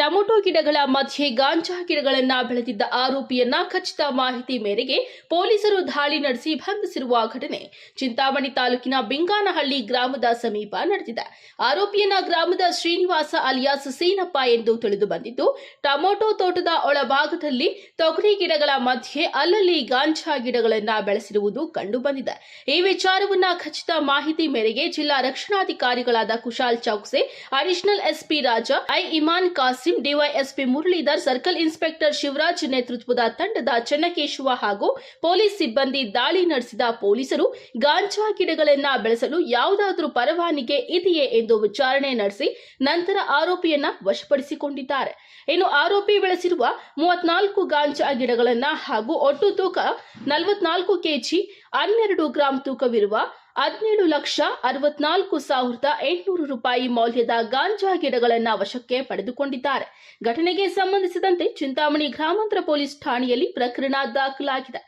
Tomato ಗಿಡಗಳ ಮಧ್ಯೆ ಗಾಂಜಾ ಗಿಡಗಳನ್ನ ಬೆಳೆದಿದ್ದ ಆರೋಪಿಯನ್ನ ಖಚಿತ ಮಾಹಿತಿ ಮೇರೆಗೆ ಪೊಲೀಸರು ದಾಳಿ ನಡೆಸಿ ಬಂಧಿಸಿರುವ ಘಟನೆ ಚಿಂತಾಮಣಿ ತಾಲೂಕಿನ ಬಿಂಗಾನಹಳ್ಳಿ ಗ್ರಾಮದ ಸಮೀಪ ನಡೆದಿದೆ. ಆರೋಪಿಯನ್ನ ಗ್ರಾಮದ ಶ್ರೀನಿವಾಸ ಅಲಿಯಾಸ್ ಸೀನಪ್ಪ ಎಂದು ತಿಳಿದು ಬಂದಿದ್ದು, ಟೊಮೊಟೊ ತೋಟದ ಒಳಭಾಗದಲ್ಲಿ ತೊಗರಿ ಗಿಡಗಳ ಮಧ್ಯೆ ಅಲ್ಲಲ್ಲಿ ಗಾಂಜಾ ಗಿಡಗಳನ್ನ ಬೆಳೆಸಿರುವುದು ಕಂಡು ಬಂದಿದೆ ಈ ವಿಚಾರವನ್ನ ಖಚಿತ ಮಾಹಿತಿ ಮೇರೆಗೆ ಜಿಲ್ಲಾ ರಕ್ಷಣಾಧಿಕಾರಿಗಳಾದ Kushal Chaukse, additional SP Raja, I Iman Kasim DYSP Muralidhar, circle inspector Shivaraj ನೇತೃತ್ವದ ತಂಡದ ಚೆನ್ನಕೇಶವ ಹಾಗೂ ಪೊಲೀಸ್ ಸಿಬ್ಬಂದಿ ದಾಳಿ ನಡೆಸಿದ ಪೊಲೀಸರು ಗಾಂಜಾ ಗಿಡಗಳನ್ನ ಬೆಳೆಸಲು ಯಾವುದಾದರೂ ಪರವಾನಿಗೆ ಇದೆಯೇ ಎಂದು ವಿಚಾರಣೆ ನಡೆಸಿ ನಂತರ ಆರೋಪಿಯನ್ನ ವಶಪಡಿಸಿಕೊಂಡಿದ್ದಾರೆ. ಇನ್ನು ಆರೋಪಿ ಬೆಳೆಸಿರುವ ಮೂವತ್ನಾಲ್ಕು ಗಾಂಜಾ ಗಿಡಗಳನ್ನ ಹಾಗೂ ಒಟ್ಟು ತೂಕ ನಲವತ್ನಾಲ್ಕು ಕೆಜಿ ಹನ್ನೆರಡು ಗ್ರಾಂ ತೂಕವಿರುವ ಹದಿನೇಳು ಲಕ್ಷ ಅರವತ್ನಾಲ್ಕು ಸಾವಿರದ ಎಂಟುನೂರು ರೂಪಾಯಿ ಮೌಲ್ಯದ ಗಾಂಜಾ ಗಿಡಗಳನ್ನ ವಶಕ್ಕೆ ಪಡೆದುಕೊಂಡಿದ್ದಾರೆ. ಘಟನೆಗೆ ಸಂಬಂಧಿಸಿದಂತೆ ಚಿಂತಾಮಣಿ ಗ್ರಾಮಾಂತರ ಪೊಲೀಸ್ ಠಾಣೆಯಲ್ಲಿ ಪ್ರಕರಣ ದಾಖಲಾಗಿದೆ.